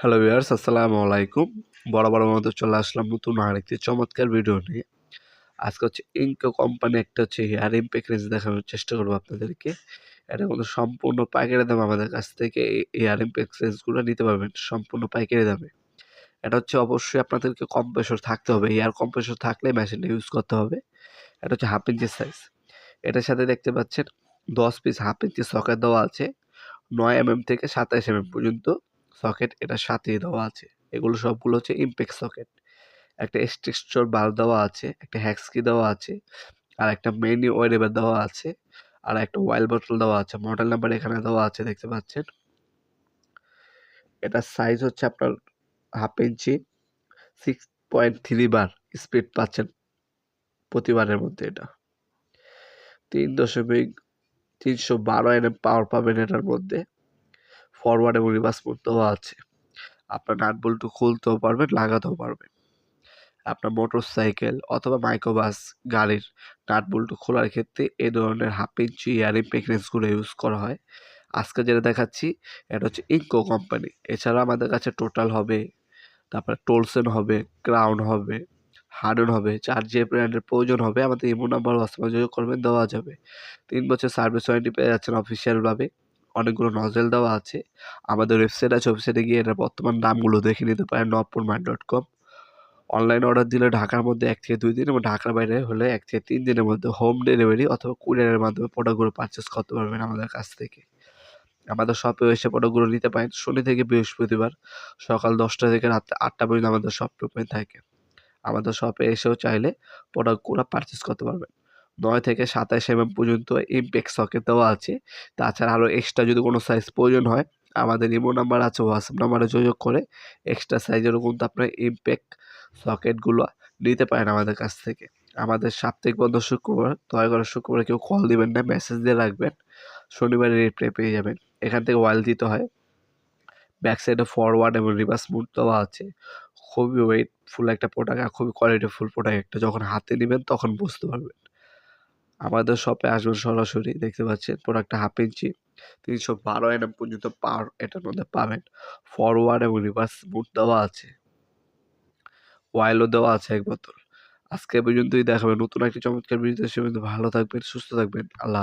Hello viewers আসসালামু আলাইকুম বড় বড় মতো চলে আসলাম নতুন আরেকটি চমৎকার ভিডিও নিয়ে। আজকে হচ্ছে ইনকো কোম্পানি একটা হচ্ছে হেয়ার ইম্প্যাক্ট রেঞ্জ দেখানোর চেষ্টা করব আপনাদেরকে। এটা কিন্তু সম্পূর্ণ পাইকারি দাম আমাদের কাছ থেকে হেয়ার রেঞ্জগুলো নিতে পারবেন সম্পূর্ণ পাইকারি দামে। এটা হচ্ছে অবশ্যই আপনাদেরকে কম্প্রেসর থাকতে হবে এয়ার কম্প্রেসর থাকলে মেশিনটা ইউজ করতে হবে। এটা হচ্ছে হাফ ইঞ্চি সাইজ এটার সাথে দেখতে পাচ্ছেন দশ পিস হাফ ইঞ্চি সকেট দেওয়া আছে, নয় এমএম থেকে সাতাশ এমএম পর্যন্ত। সকেট এটা সাথে দেওয়া আছে। এগুলো সবগুলো হচ্ছে ইমপেক্স সকেট একটা স্ট্রিক্সচর বার দেওয়া আছে, একটা হ্যাক্সকি দেওয়া আছে, আর একটা মেনি ওয়ারেবার দেওয়া আছে, আর একটা ওয়াইল বোতল দেওয়া আছে। মডেল নাম্বার এখানে দেওয়া আছে, দেখতে পাচ্ছেন? এটা সাইজ হচ্ছে আপনার half inch six point three bar speed পাচ্ছেন প্রতিবারের মধ্যে এটা। তিন দশমিক তিনশো বারো এনএম পাওয়ার পাবেন এটার মধ্যে। ফরওয়ার্ড এবং রিভার্স মোড দেওয়া আছে। আপনার নাট বল্টু খুলতেও পারবেন, লাগাতেও পারবেন। আপনার মোটর সাইকেল অথবা মাইক্রোবাস গাড়ির নাট বল্টু খোলার ক্ষেত্রে এই ধরনের হাফ ইঞ্চি ইয়ারিং প্যাকেজগুলো ইউজ করা হয়। আজকে যেটা দেখাচ্ছি, এটা হচ্ছে ইনকো কোম্পানি এছাড়া আমাদের কাছে টোটাল হবে, তারপরে টোলসেন হবে ক্রাউন হবে হার্ডন হবে, চার যে ব্র্যান্ডের প্রয়োজন হবে। আমাদের ইমো নাম্বার হোয়াটসঅ্যাপে যোগাযোগ করবেন, দেওয়া যাবে। তিন বছর সার্ভিস ওয়ারেন্টি পেয়ে যাচ্ছেন অফিসিয়ালভাবে অনেকগুলো নজেল দেওয়া আছে। আমাদের ওয়েবসাইট আছে ওয়েবসাইটে গিয়ে এটার বর্তমান দামগুলো দেখে নিতে পারেন Nabapur mart dot com online order দিলে ঢাকার মধ্যে এক থেকে দুই দিন এবং ঢাকার বাইরে হলে এক থেকে তিন দিনের মধ্যে হোম ডেলিভারি অথবা কুরিয়ারের মাধ্যমে প্রোডাক্টগুলো পারচেস করতে পারবেন আমাদের কাছ থেকে। আমাদের শপে এসে প্রোডাক্টগুলো নিতে পারেন শনি থেকে বৃহস্পতিবার সকাল দশটা থেকে রাত আটটা পর্যন্ত আমাদের শপ ওপেন থাকে। আমাদের শপে এসেও চাইলে প্রোডাক্টগুলো পারচেস করতে পারবেন। নয় থেকে সাতাশ এমএম পর্যন্ত ইমপ্যাক্ট সকেট দেওয়া আছে। তাছাড়া আরও এক্সট্রা যদি কোনো সাইজ প্রয়োজন হয়, আমাদের ইমো নাম্বার আছে হোয়াটসঅ্যাপ নাম্বারে যোগাযোগ করে এক্সট্রা সাইজেরও কিন্তু আপনার ইমপ্যাক্ট সকেটগুলো নিতে পারেন আমাদের কাছ থেকে। আমাদের সাপ্তাহিক বন্ধ শুক্রবার দয়া করে শুক্রবার কেউ কল দিবেন না মেসেজ দিয়ে রাখবেন। শনিবারে রিপ্লাই পেয়ে যাবেন। এখান থেকে ওয়াল দিতে হয়। ব্যাক সাইডে ফরওয়ার্ড এবং রিভার্স মুড দেওয়া আছে। খুবই ওয়েটফুল একটা প্রোডাক্ট আর খুবই কোয়ালিটিফুল প্রোডাক্ট একটা। যখন হাতে নেবেন তখন বুঝতে পারবেন। আমাদের শপে আসবেন সরাসরি, দেখতে পাচ্ছেন প্রোডাক্টটা হাফ ইঞ্চি তিনশো বারো এনএম পর্যন্ত পার এটার মধ্যে পাবেন। ফরওয়ার্ড এবং রিভার্স বুট দেওয়া আছে। ওয়াইলও দেওয়া আছে এক বোতল। আজকে পর্যন্তই দেখাবেন নতুন একটি চমৎকার ভিডিও সে ভালো থাকবেন, সুস্থ থাকবেন। আল্লাহ